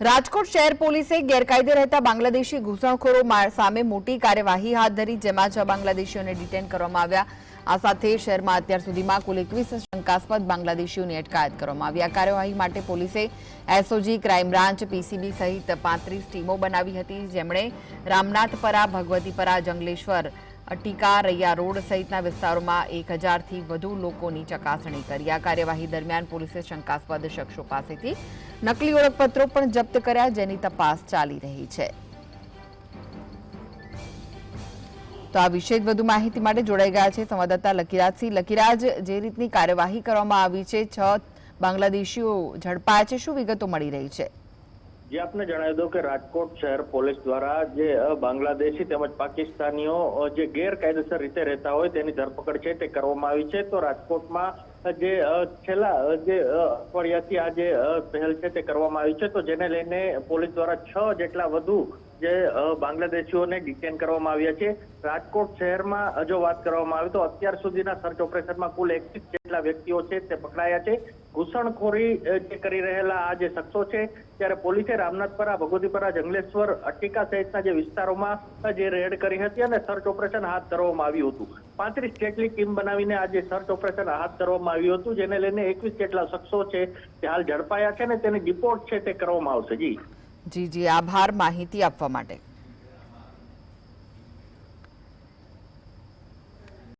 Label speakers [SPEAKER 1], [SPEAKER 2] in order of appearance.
[SPEAKER 1] રાજકોટ શહેર પોલીસે ગેરકાયદે રહેતા બાંગ્લાદેશી ઘૂસણખોરો સામે મોટી કાર્યવાહી હાથ ધરી, જેમાં છ બાંગ્લાદેશીઓને ડિટેન કરવામાં આવ્યા. આ સાથે શહેરમાં અત્યાર સુધીમાં કુલ એકવીસ શંકાસ્પદ બાંગ્લાદેશીઓની અટકાયત કરવામાં આવી. આ કાર્યવાહી માટે પોલીસે એસઓજી, ક્રાઇમ બ્રાન્ચ, પીસીબી સહિત પાંત્રીસ ટીમો બનાવી હતી, જેમણે રામનાથપરા, ભગવતીપરા, જંગલેશ્વર ટીકા રૈયા રોડ સહિતના વિસ્તારોમાં એક હજારથી વધુ લોકોની ચકાસણી કરી. આ કાર્યવાહી દરમિયાન પોલીસે શંકાસ્પદ શખ્સો પાસેથી નકલી ઓળખપત્રો પણ જપ્ત કર્યા, જેની તપાસ ચાલી રહી છે. તો આ વિશે વધુ માહિતી માટે જોડાઈ ગયા છે સંવાદદાતા લકીરાજસિંહ લકીરાજ, જે રીતની કાર્યવાહી કરવામાં આવી છે, છ બાંગ્લાદેશીઓ ઝડપાયા છે, શું વિગતો મળી રહી છે?
[SPEAKER 2] જે, આપને જણાવી દઉં કે રાજકોટ શહેર પોલીસ દ્વારા જે બાંગ્લાદેશી તેમજ પાકિસ્તાનીઓ જે ગેરકાયદેસર રીતે રહેતા હોય તેની ધરપકડ છે તે કરવામાં આવી છે. તો રાજકોટમાં જે છેલ્લા જે અઠવાડિયાથી આ જે પહેલ છે તે કરવામાં આવી છે. તો જેને લઈને પોલીસ દ્વારા છ જેટલા વધુ જે બાંગ્લાદેશીઓને ડિટેન કરવામાં આવ્યા છે. રાજકોટ શહેરમાં જો વાત કરવામાં આવે તો અત્યાર સુધીના સર્ચ ઓપરેશનમાં કુલ એકવીસ જેટલા વ્યક્તિઓ છે તે પકડાયા છે. ઘૂસણખોરી જે કરી રહેલા આ જે શખ્સો છે, ત્યારે પોલીસે રામનાથપરા, ભગવતીપરા, જંગલેશ્વર અટ્ટિકા સહિતના જે વિસ્તારોમાં જે રેડ કરી હતી અને સર્ચ ઓપરેશન હાથ ધરવામાં આવ્યું હતું. પાંત્રીસ જેટલી ટીમ બનાવીને આ જે સર્ચ ઓપરેશન હાથ ધરવામાં આવ્યું હતું, જેને લઈને એકવીસ જેટલા શખ્સો છે તે હાલ ઝડપાયા છે અને તેની રિપોર્ટ છે તે કરવામાં આવશે. જી.
[SPEAKER 1] જી જી. આભાર માહિતી આપવા માટે.